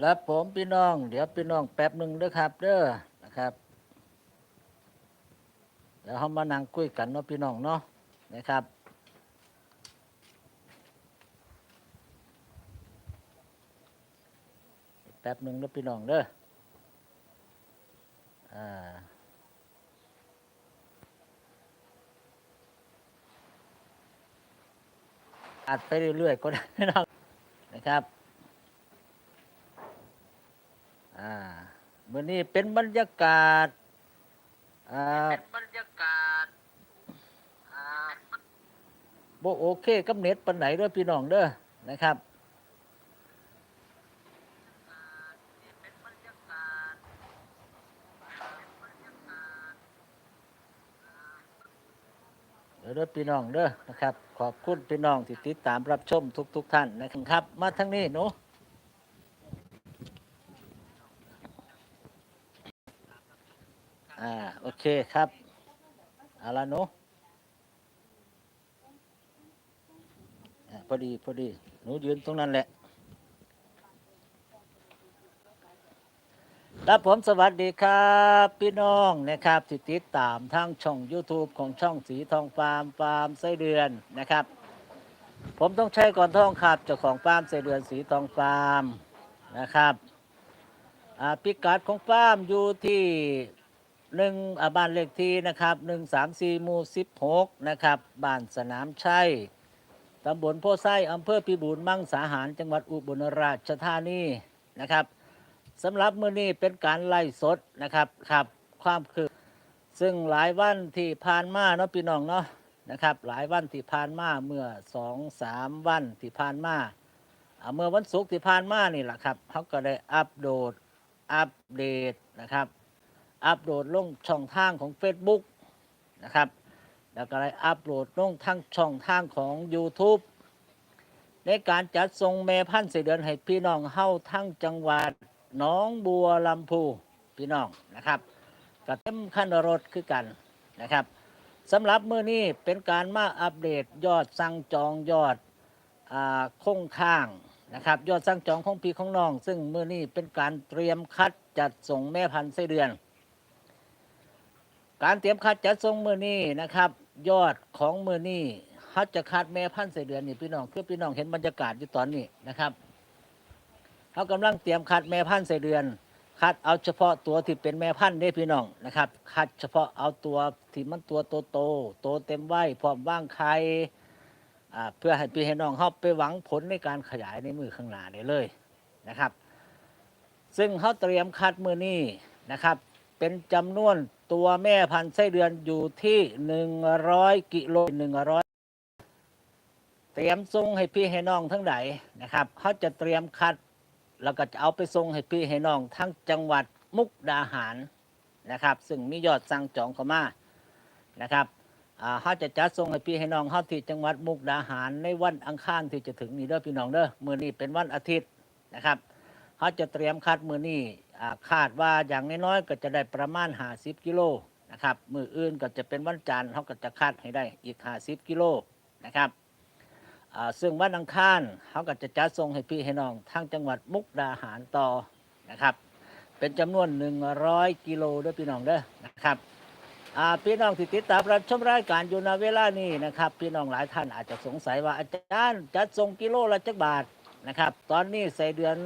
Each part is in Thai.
แล้วผมพี่น้อง เดี๋ยวพี่น้องแป๊บหนึ่งเด้อครับ เด้อนะครับ แล้วเขามานั่งคุยกันเนาะพี่น้องเนาะนะครับแป๊บหนึ่งเด้อพี่น้องเด้ออ่าอัดไปเรื่อยๆก็ได้พี่น้องนะครับ อ่ามื่อนี้เป็นบรรยากาศอ่าเป็นบรรยากาศอ่าโบโอเคกับเน็ตปันไหนเด้อพี่น้องเด้อนะครับเป็นบรรยากาศเดี๋ยวเด้อพี่น้องเด้อนะครับ ขอบคุณพี่น้องที่ติดตามรับชมทุกทุกๆท่านนะครับ มาทั้งนี้หนู อ่า โอเคครับ เอาละหนูอ่าพอดี พอดี หนูยืนตรงนั้นแหละ ครับผมสวัสดีครับ พี่น้องนะครับที่ติดตามทางช่อง YouTube ของช่องสีทองฟาร์มฟาร์มไส้เดือนนะครับ ผมต้องใช้ก่อนท่องครับเจ้าของฟาร์มไส้เดือนสีทองฟาร์มนะครับ อ่าพิกัดของฟาร์มอยู่ที่ หนึ่งบ้านเลขที่นะครับหนึ่งสามสี่หมู่สิบหกนะครับบ้านสนามชัยตำบลโพไซอำเภอพิบูลมังสาหาร จังหวัดอุบลราชธานีนะครับสำหรับมื้อนี้เป็นการไล่สดนะครับครับความคือซึ่งหลายวันที่ผ่านมาเนาะพี่น้องเนาะนะครับหลายวันที่ผ่านมาเมื่อสองสามวันที่ผ่านมาเมื่อวันศุกร์ที่ผ่านมานี่แหละครับเขาก็ได้อัปโหลดอัปเดตนะครับ อัปโหลดลงช่องทางของ Facebook นะครับ แล้วก็ได้อัปโหลดลงทั้งช่องทางของ YouTube ในการจัดส่งแม่พันธุ์เสเดือนให้พี่น้องเฮาทั้งจังหวัดหน้องบัวลำพูพี่น้องนะครับกับเต็มขั้นรถคือกันนะครับสำหรับมื้อนี้เป็นการมาอัปเดตยอดสั่งจองยอดอคงข้างนะครับ ยอดสั่งจองของพี่ของน้อง ซึ่งมื้อนี้เป็นการเตรียมคัดจัดส่งแม่พันธุ์ไส้เดือน การเตรียมคัดจัดส่งมือนี้นะครับ ยอดของมือนี้เขาจะคัดแม่พันธุ์ไส้เดือนนี่พี่น้องคือพี่น้องเห็นบรรยากาศอยู่ตอนนี้นะครับเขากำลังเตรียมคัดแม่พันธุ์ใส่เดือน คัดเอาเฉพาะตัวที่เป็นแม่พันธุ์ได้พี่น้องนะครับ คัดเฉพาะเอาตัวที่มันตัวโตโตโตเต็มวัยพร้อมว่างไข่เพื่อให้พี่ให้น้องเขาไปหวังผลในการขยายในมือข้างหน้าได้เลยนะครับ ซึ่งเขาเตรียมคัดมือนี้นะครับ เป็นจำนวน ตัวแม่พันธุ์ไส้เดือนอยู่ที่100กิโล100เตรียมส่งให้พี่ให้น้องทั้งหลายนะครับเขาจะเตรียมคัด แล้วก็จะเอาไปส่งให้พี่ให้น้องทั้งจังหวัดมุกดาหารนะครับ ซึ่งมียอดสั่งจองเข้ามานะครับเขาจะจัดส่งให้พี่ให้น้องเขาที่จังหวัดมุกดาหารในวันอังคารที่จะถึงนี้เด้อพี่น้องเด้อมือนี้เป็นวันอาทิตย์นะครับเขาจะเตรียมคัดมือนี้ คาดว่าอย่างน้อยๆก็จะได้ประมาณ 50 กิโลนะครับมืออื่นก็จะเป็นวันจันทร์เขาก็จะคัดให้ได้อีก 50 กิโลนะครับซึ่งวันอังคารเขาก็จะจัดส่งให้พี่ให้น้องทางจังหวัดมุกดาหารต่อนะครับเป็นจำนวน 100 กิโลเด้อพี่น้องเด้อนะครับพี่น้องที่ติดตามรับชมรายการอยู่ในเวลานี้นะครับ พี่น้องหลายท่านอาจจะสงสัยว่าอาจารย์จัดส่งกิโลละจักบาทนะครับ ตอนนี้ใส่เดือน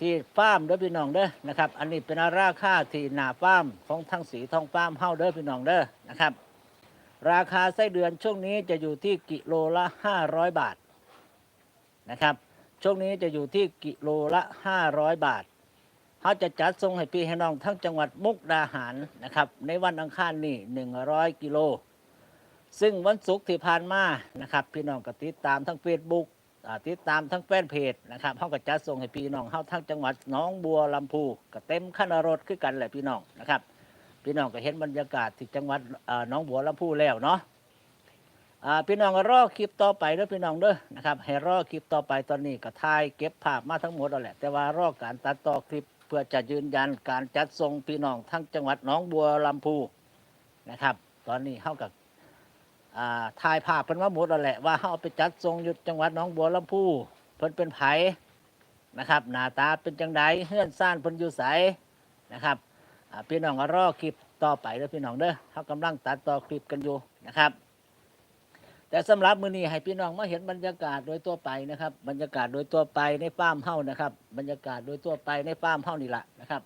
ที่ฟาร์มเด้อพี่น้องเด้อนะครับ อันนี้เป็นราคาที่หนาฟาร์มของทั้งสีทองฟาร์มเฮาเด้อพี่น้องเด้อนะครับ ราคาไส้เดือนช่วงนี้จะอยู่ที่กิโลละ 500 บาทนะครับ ช่วงนี้จะอยู่ที่กิโลละ 500 บาทเขาจะจัดส่งให้พี่ให้น้องทั้งจังหวัดมุกดาหารนะครับ ในวันอังคารนี่100 กิโล ซึ่งวันศุกร์ที่ผ่านมานะครับ พี่น้องก็ติดตามทั้ง Facebook อ่าติดตามทั้งแฟนเพจนะครับเขาก็จัดส่งให้พี่น้องเขาทั้งจังหวัดหน้องบัวลำพูก็เต็มขั้นรถคือกันแหละพี่น้องนะครับ พี่น้องก็เห็นบรรยากาศที่จังหวัดอ่าหน้องบัวลำพูแล้วเนาะอ่าพี่น้องก็รอคลิปต่อไปเด้อพี่น้องเด้อนะครับให้รอคลิปต่อไปตอนนี้ก็ถ่ายเก็บภาพมาทั้งหมดแล้วแหละ แต่ว่ารอการตัดต่อคลิปเพื่อจะยืนยันการจัดส่งพี่น้องทั้งจังหวัดหน้องบัวลำพูนะครับ ตอนนี้เขากับ อ่าถ่ายภาพเป็นว่าหมดแล้วแหละว่าเขาเอาไปจัดส่งอยู่จังหวัดหน้องบัวลำพูเพิ่นเป็นไผนะครับหน้าตาเป็นจังไดเฮือนซ่านเพิ่นอยู่ไสนะครับอ่าพี่น้องก็รอคลิปต่อไปเด้อพี่น้องเด้อเขากำลังตัดต่อคลิปกันอยู่นะครับ แต่สำหรับมื้อนี้ให้พี่น้องมาเห็นบรรยากาศโดยตัวไปนะครับ บรรยากาศโดยตัวไปในฟาร์มเฮานะครับ บรรยากาศโดยตัวไปในฟาร์มเฮานี่แหละนะครับ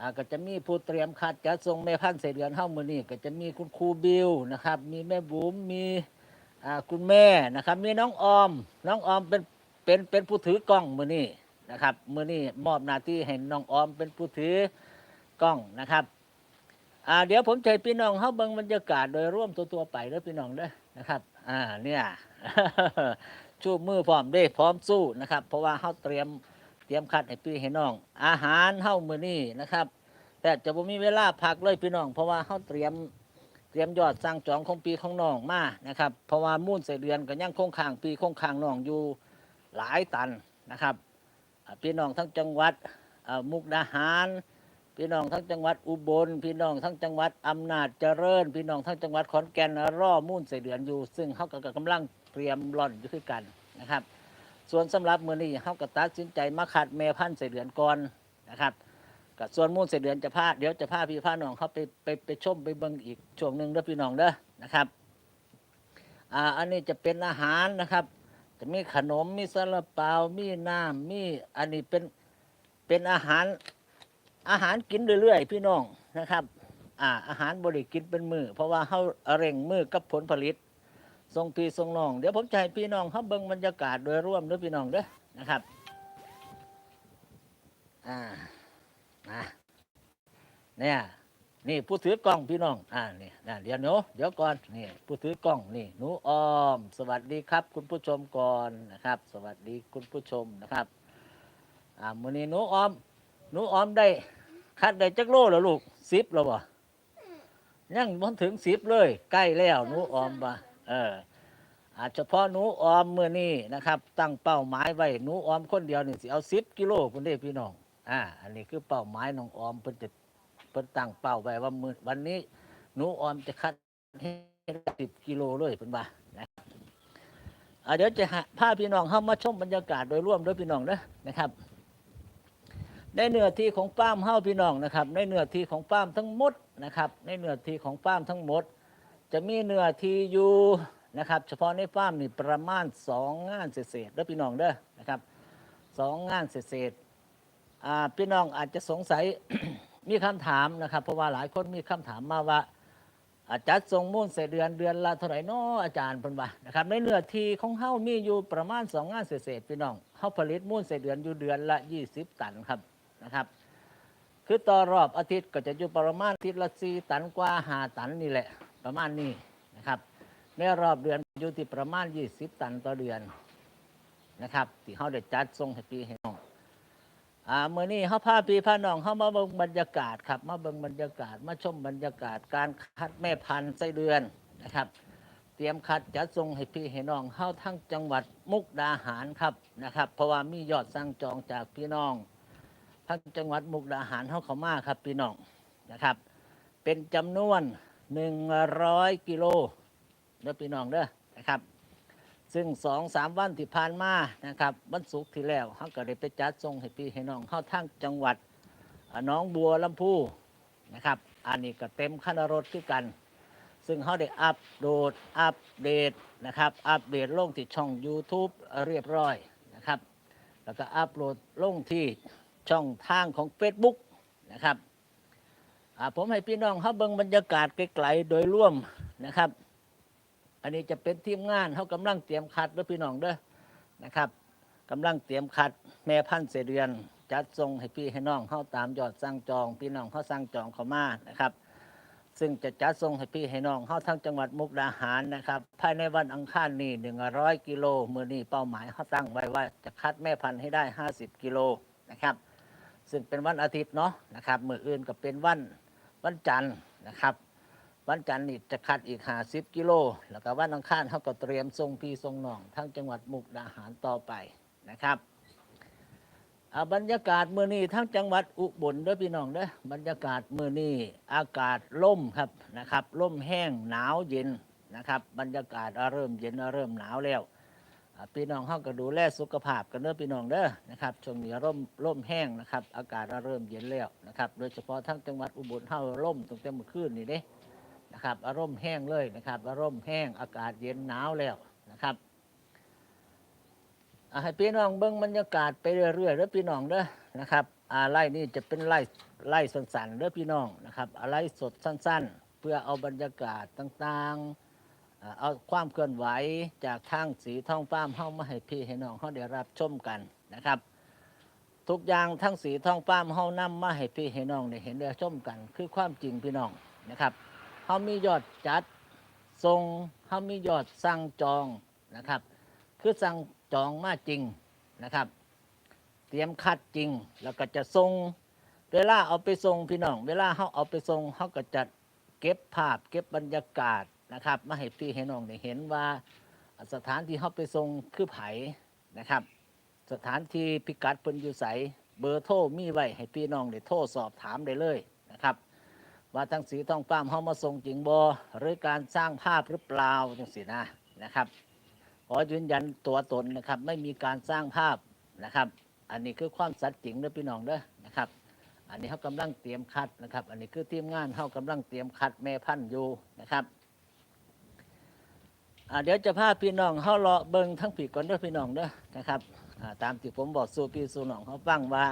อ่าก็จะมีผู้เตรียมคัดจัดส่งแม่พันธุ์เศษเดือนเฮามือนี้ก็จะมีคุณครูบิวนะครับ มีแม่บุ๋มมีอ่าคุณแม่นะครับ มีน้องออม น้องออมเป็นเป็นเป็นผู้ถือกล้องมือนี้นะครับมือนี้มอบหน้าที่ให้น้องออมเป็นผู้ถือกล้องนะครับอ่าเดี๋ยวผมจะให้พี่น้องเฮาเบิ่งบรรยากาศโดยร่วมตัวตัวไปเด้อพี่น้องเด้อนะครับอ่าเนี่ยชูมือพร้อมเด้พร้อมสู้นะครับ เพราะว่าเฮาเตรียม เตรียมคัดให้พี่ให้น้อง อาหารเฮามือนี้นะครับ แต่จะบ่มีเวลาพักเลยพี่น้อง เพราะว่าเฮาเตรียมเตรียมยอดสั่งจองของปีของน้องมานะครับ เพราะว่ามูลใส่เดือนก็ยังคงค้างปีคงค้างน้องอยู่หลายตันนะครับพี่น้องทั้งจังหวัดอ่ามุกดาหาร พี่น้องทั้งจังหวัดอุบล พี่น้องทั้งจังหวัดอำนาจเจริญ พี่น้องทั้งจังหวัดขอนแก่นร่อมุ่นใส่เดือนอยู่ ซึ่งเขาก็กำลังเตรียมร่อนอยู่คือกันนะครับ ส่วนสำหรับมือนี้เขาก็ตัดสินใจมาขัดแม่พันธุ์ใส่เดือนก่อนนะครับก็ส่วนมุ่นใส่เดือนจะพาเดี๋ยวจะพาพี่พาน้องเขาไปไปไปชมไปเบิ่งอีกช่วงหนึ่งเด้อพี่น้องเด้อนะครับอ่าอันนี้จะเป็นอาหารนะครับ จะมีขนมมีซาลาเปามีน้ำมีอันนี้เป็นเป็นอาหารอาหารกินเรื่อยๆ พี่น้องนะครับ อ่าอาหารบริกินเป็นมือเพราะว่าเขาเร่งมือกับผลผลิต ส่งพี่ส่งน้อง เดี๋ยวผมจะให้พี่น้องเขาเบิ่งบรรยากาศโดยร่วมด้วยพี่น้องเด้อนะครับ อ่านะเนี่ยนี่ผู้ถือกล้องพี่น้อง อ่า นี่นะเดี๋ยวหนูเดี๋ยวก่อน นี่ ผู้ถือกล้องนี่หนูออม สวัสดีครับ คุณผู้ชมก่อนนะครับ สวัสดีคุณผู้ชมนะครับ อ่ามื้อนี้หนูออม หนูออมได้คัดได้จักโลแล้วลูกสิบแล้วบ่ยังบ่ถึงสิบเลย ใกล้แล้วหนูออมบ่ เอออาเฉพาะหนูออมเมื่อนี้นะครับ ตั้งเป้าหมายไว้หนูออมคนเดียวนี่สิเอาสิบกิโลพุ่นเด้พี่น้องอ่าอันนี้คือเป้าหมายน้องออมเพิ่นจะเพิ่นตั้งเป้าไว้ว่ามื้อวันนี้หนูออมจะคัดให้สิบกิโลเลยเพิ่นว่านะครับอ่าเดี๋ยวจะหาพาพี่น้องเข้ามาชมบรรยากาศโดยร่วมด้วยพี่น้องเด้อนะครับในเนื้อที่ของฟามเฮาพี่น้องนะครับ ในเนื้อที่ของฟามทั้งหมดนะครับ ในเนื้อที่ของฟามทั้งหมด จะมีเนื้อที่อยู่นะครับ เฉพาะในฟาร์มนี่ประมาณสองงานเศษๆแล้วพี่น้องเด้อนะครับสองงานเศษๆอ่าพี่น้องอาจจะสงสัยมีคำถามนะครับ เพราะว่าหลายคนมีคำถามมาว่า อาจารย์ทรงมูลเศษเดือนเดือนละเท่าไหร่น้ออาจารย์เพิ่นว่านะครับในเนื้อที่ของเฮามีอยู่ประมาณสองงานเศษๆพี่น้องเฮาผลิตมูลเศษเดือนอยู่เดือนละ 20 ตันครับนะครับคือต่อรอบอาทิตย์ก็จะอยู่ประมาณอาทิตย์ละสี่ตันกว่าหาตันนี่แหละ ประมาณนี้นะครับในรอบเดือนอยู่ที่ประมาณ 20 ตันต่อเดือนนะครับ ที่เขาได้จัดส่งให้พี่ให้น้องอ่าเมื่อนี้เขาพาพี่พาน้องเขามาเบิ่งบรรยากาศครับ มาเบิ่งบรรยากาศมาชมบรรยากาศการคัดแม่พันธุ์ไส้เดือนนะครับ เตรียมคัดจัดส่งให้พี่ให้น้องเข้าทั้งจังหวัดมุกดาหารครับนะครับ เพราะว่ามียอดสั่งจองจากพี่น้องทั้งจังหวัดมุกดาหารเข้าเขามาครับพี่น้องนะครับ เป็นจำนวน 100กิโลเด้อพี่น้องเด้อนะครับ ซึ่งสองสามวันที่ผ่านมานะครับวันศุกร์ที่แล้วเขาก็ได้ไปจัดส่งให้พี่ให้น้องเข้าทั้งจังหวัดน้องบัวลำพูนะครับ อันนี้ก็เต็มคันรถคือกัน ซึ่งเขาได้อัปโหลดอัปเดตนะครับ อัปเดตลงที่ช่อง YouTube เรียบร้อยนะครับ แล้วก็อัปโหลดลงที่ช่องทางของ Facebook นะครับ ผมให้พี่น้องเขาเบิ่งบรรยากาศไกลๆโดยร่วมนะครับ อันนี้จะเป็นทีมงานเขากำลังเตรียมคัดด้อพี่น้องเด้อนะครับกำลังเตรียมคัดแม่พันธุ์เสเดือน จัดส่งให้พี่ให้น้องเขาตามยอดสั่งจอง พี่น้องเขาสั่งจองเขามานะครับ ซึ่งจะจัดส่งให้พี่ให้น้องเขาทั้งจังหวัดมุกดาหารนะครับ ภายในวันอังคารนี้หนึ่งร้อยกิโลมือนี้เป้าหมายเขาตั้งไว้ว่าจะคัดแม่พันธุ์ให้ได้50กิโลนะครับ ซึ่งเป็นวันอาทิตย์เนาะนะครับมืออื่นก็เป็นวัน วันจันทร์นะครับ วันจันทร์นี่จะคัดอีกหาสิบกิโล แล้วก็วันอังคารเขาก็เตรียมส่งพี่ส่งน้อง ทั้งจังหวัดมุกดาหารต่อไปนะครับบรรยากาศมือนี้ทั้งจังหวัดอุบลด้วยพี่น้องเด้อบรรยากาศมือนี้อากาศล่มครับนะครับล่มแห้งหนาวเย็นนะครับ บรรยากาศเริ่มเย็นเริ่มหนาวแล้ว พี่น้องเฮาก็ดูแลสุขภาพกันเด้อพี่น้องเด้อนะครับช่วงนี้ร่มร่มแห้งนะครับ อากาศเริ่มเย็นแล้วนะครับโดยเฉพาะทั้งจังหวัดอุบลเฮาร่มตั้งแต่เมื่อคืนนี่เด้นะครับ อารมณ์แห้งเลยนะครับอารมณ์แห้งอากาศเย็นหนาวแล้วนะครับให้พี่น้องเบิ่งบรรยากาศไปเรื่อยๆเด้อพี่น้องเด้อนะครับอ่าไล่นี่จะเป็นไล่ไล่สั้นๆเด้อพี่น้องนะครับอ่าไล่สดสั้น ๆ เพื่อเอาบรรยากาศต่างๆ เอาความเคลื่อนไหวจากทางสีท่องฟ้ามเฮ้ามาให้พี่ให้น้องเขาได้รับชมกันนะครับ ทุกอย่างทั้งสีท่องฟ้ามเฮานำมาให้พี่ให้น้องได้เห็นได้ชมกัน คือความจริงพี่น้องนะครับเฮามียอดจัดทรงเฮามียอดสั่งจองนะครับ คือสั่งจองมาจริงนะครับ เตรียมคัดจริงแล้วก็จะส่งเวลาเอาไปส่งพี่น้อง เวลาเฮาเอาไปส่งเฮาก็จะเก็บภาพเก็บบรรยากาศ นะครับ มาให้พี่ให้น้องได้เห็นว่าสถานที่เขาไปทรงคือไผนะครับ สถานที่พิกัดเพิ่นอยู่ใสเบอร์โทรมีไว้ให้พี่น้องได้โทรสอบถามได้เลยนะครับ ว่าทั้งสีทองฟ้ามเขามาทรงจริงบ่หรือการสร้างภาพหรือเปล่าจังสินะนะครับขอยืนยันตัวตนนะครับไม่มีการสร้างภาพนะครับ อันนี้คือความสัตย์จริงเด้อพี่น้องเด้อนะครับ อันนี้เขากำลังเตรียมคัดนะครับ อันนี้คือทีมงานเขากำลังเตรียมคัดแม่พันธุ์อยู่นะครับ เดี๋ยวจะพาพี่น้องเขาเลาะเบิงทั้งผีก่อนเด้อพี่น้องเด้อนะครับตามที่ผมบอกสู่พี่สู่น้องเขาฟังว่า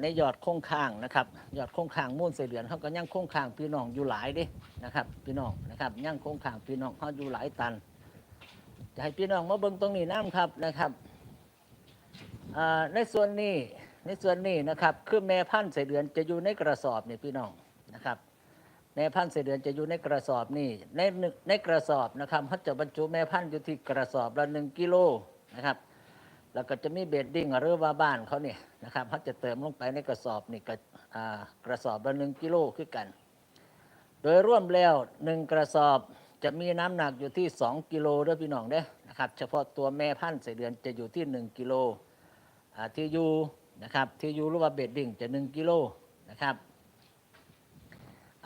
ในยอดโคงค้างนะครับยอดโคงค้างมูลเสเดือนเขาก็ยังโคงค้างพี่น้องอยู่หลายด้นะครับพี่น้องนะครับยังโคงค้างพี่น้องเขาอยู่หลายตัน จะให้พี่น้องมาเบิ้งตรงนี้น้ำครับนะครับในส่วนนี้ในส่วนนี้นะครับคือแม่พันธุ์เสเดือนจะอยู่ในกระสอบนี่พี่น้องนะครับ แม่พันธุ์เสเดือนจะอยู่ในกระสอบนี่ในหนึ่งในกระสอบนะครับเขาจะบรรจุแม่พันธุ์อยู่ที่กระสอบละหนึ่งกิโลนะครับ แล้วก็จะมีเบดดิ้งหรือว่าบ้านเขาเนี่ยนะครับเขาจะเติมลงไปในกระสอบนี่ก็อ่ากระสอบละหนึ่งกิโลคือกัน โดยร่วมแล้วหนึ่งกระสอบจะมีน้ำหนักอยู่ที่ 2 กิโลเด้อพี่น้องเด้นะครับ เฉพาะตัวแม่พันธุ์เสเดือนจะอยู่ที่ 1 กิโลที่อยู่นะครับที่อยู่หรือว่าเบดดิ้งจะหนึ่งกิโลนะครับ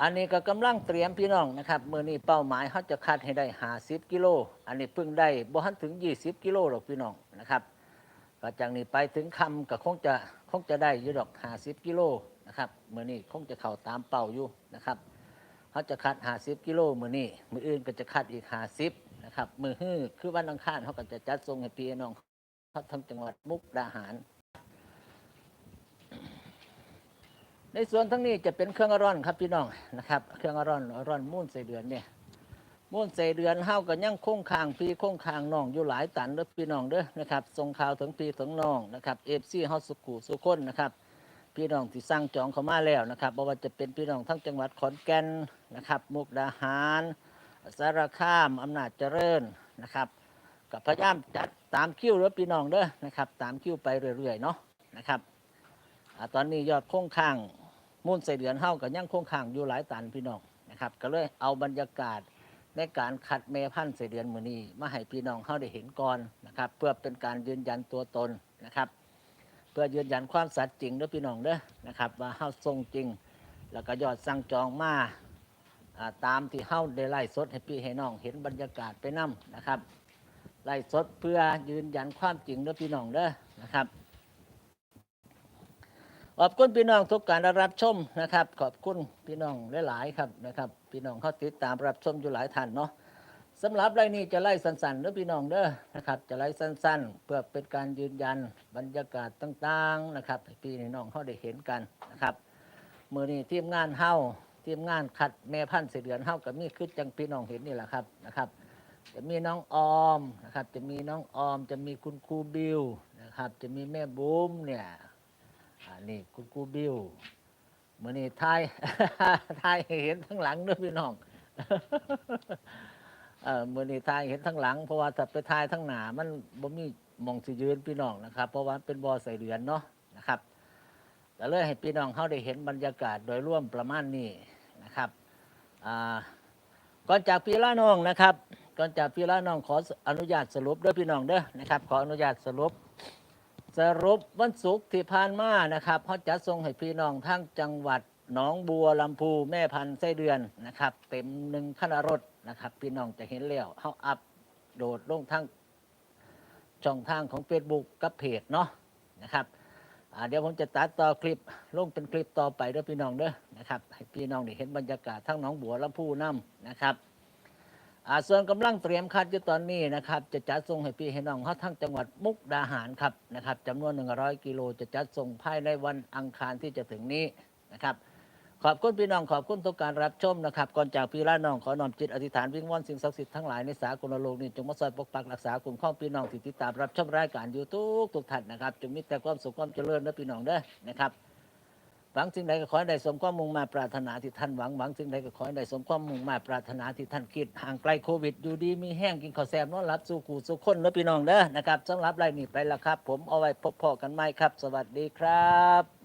อันนี้ก็กำลังเตรียมพี่น้องนะครับเมื่อนี้เป้าหมายเขาจะคัดให้ได้หาสิบกิโล อันนี้เพิ่งได้บ่ทันถึง 20 กิโลหรอกพี่น้องนะครับก็จากนี้ไปถึงคำก็คงจะคงจะได้อยู่ดอกหาสิบกิโลนะครับเมื่อนี้คงจะเข้าตามเป้าอยู่นะครับเขาจะคัดหาสิบกิโลเมื่อนี้มืออื่นก็จะคัดอีกหาสิบนะครับมือฮื้อคือวันอังคารเขาก็จะจัดส่งให้พี่น้องเขาทั้งจังหวัดมุกดาหาร ในส่วนทั้งนี้จะเป็นเครื่องร่อนครับพี่น้องนะครับ เครื่องร่อนร่อนมูนใส่เดือนเนี่ยมูนใส่เดือนเฮาก็ยังคงคางพี่คงคางน้องอยู่หลายตันเด้อพี่น้องเด้อนะครับส่งข่าวถึงพี่ถึงน้องนะครับเอฟซีเฮาสุขุสุคนนะครับ พี่น้องที่สร้างจองเข้ามาแล้วนะครับบ่ว่าจะเป็นพี่น้องทั้งจังหวัดขอนแก่นนะครับมุกดาหารสารคามอำนาจเจริญนะครับกับพยายามจัดตามคิวเด้อพี่น้องเด้อนะครับ ตามคิวไปเรื่อยๆเนาะนะครับอตอนนี้ยอดคงคาง มูลใส่เดือนเฮากับยังคงค้างอยู่หลายตันพี่น้องนะครับ ก็เลยเอาบรรยากาศในการคัดเมพันธุ์ใส่เดือนมือนี้มาให้พี่น้องเฮาได้เห็นก่อนนะครับ เพื่อเป็นการยืนยันตัวตนนะครับ เพื่อยืนยันความสัตย์จริงด้อพี่น้องเด้อนะครับว่าเฮาทรงจริง แล้วก็ยอดสั่งจองมาตามที่เฮาได้ไล่สดให้พี่ให้น้องเห็นบรรยากาศไปนํนะครับไล่สดเพื่อยืนยันความจริงด้อพี่น้องเด้อนะครับ ขอบคุณพี่น้องทุกการรับชมนะครับ ขอบคุณพี่น้องหลายๆครับนะครับ พี่น้องเขาติดตามรับชมอยู่หลายท่านเนาะสำหรับไล่นี้จะไล่สั้นๆเด้อพี่น้องเด้อนะครับ จะไล่สั้นๆ เพื่อเป็นการยืนยันบรรยากาศต่างๆนะครับให้พี่น้องเขาได้เห็นกันนะครับมือนี้ทีมงานเฮาทีมงานขัดแม่พันธุ์เสเดือนเฮากับมีคือจังพี่น้องเห็นนี่แหละครับนะครับ จะมีน้องออมนะครับ จะมีน้องออม จะมีคุณครูบิวนะครับ จะมีแม่บุ้มเนี่ย อันนี้คุณกูบิวมื่อนี้ทายทายเห็นทั้งหลังเด้วยพี่น้องเออมื่อนี้ทายเห็นทั้งหลัง เพราะว่าถ้าไปทายทั้งหนามันบ่มีมองสิยืนพี่น้องนะครับ เพราะว่าเป็นบ่อใส่เดือนเนาะนะครับแต่เลยให้พี่น้องเขาได้เห็นบรรยากาศโดยร่วมประมาณนี้นะครับก่อนจากพี่ละน้องนะครับ ก่อนจากพี่ละน้องขออนุญาตสรุปด้อพี่น้องเด้อนะครับ ขออนุญาตสรุป สรุปวันศุกร์ที่ผ่านมานะครับเขาจะส่งให้พี่น้องทั้งจังหวัดหนองบัวลำพูแม่พันธุ์ไส้เดือนนะครับ เต็มหนึ่งคณะรถนะครับ พี่น้องจะเห็นแล้วเขาอัพโดดลงทั้งช่องทางของ Facebook กับเพจเนาะนะครับเดี๋ยวผมจะตัดต่อคลิปลงเป็นคลิปต่อไปด้อพี่น้องเด้อนะครับให้พี่น้องได้เห็นบรรยากาศทั้งหนองบัวลำพูน้ำนะครับ อ่าส่วนกำลังเตรียมคัดอยู่ตอนนี้นะครับจะจัดส่งให้พี่ให้น้องเขาทั้งจังหวัดมุกดาหารครับนะครับจำนวน 100 กิโลจะจัดส่งภายในวันอังคารที่จะถึงนี้นะครับ ขอบคุณพี่น้องขอบคุณทุกการรับชมนะครับก่อนจากพี่ละน้องขอน้อมจิตอธิษฐานวิงวอนสิ่งศักดิ์สิทธิ์ทั้งหลายในสากลโลกนี้จงมาซอยปกปักรักษาคุ้มครองพี่น้องที่ติดตามรับชมรายการอยู่ทุกทุกท่านนะครับจงมีแต่ความสุขความเจริญนะพี่น้องเด้อนะครับ หวังสิ่งใดก็ขอให้ได้สมความมุ่งมาปรารถนาที่ท่านหวังหวังสิ่งใดก็ขอให้ได้สมความมุ่งมาปรารถนาที่ท่านคิดห่างไกลโควิด อยู่ดีมีแห้งกินข้าวแซมนอนหลับสู่กูสู่คนนะพี่น้องเด้อนะครับสำหรับรนี่ไปละครับ ผมเอาไว้พบพอกันไหมครับ สวัสดีครับ